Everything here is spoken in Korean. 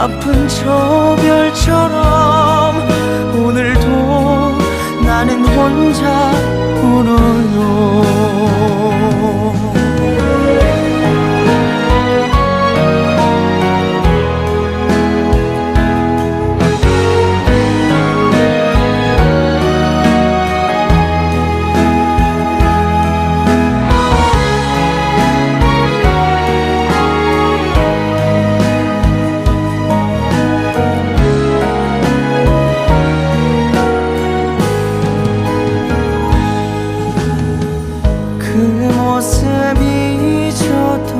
아픈 저 별처럼 오늘도 나는 혼자 모습이 저도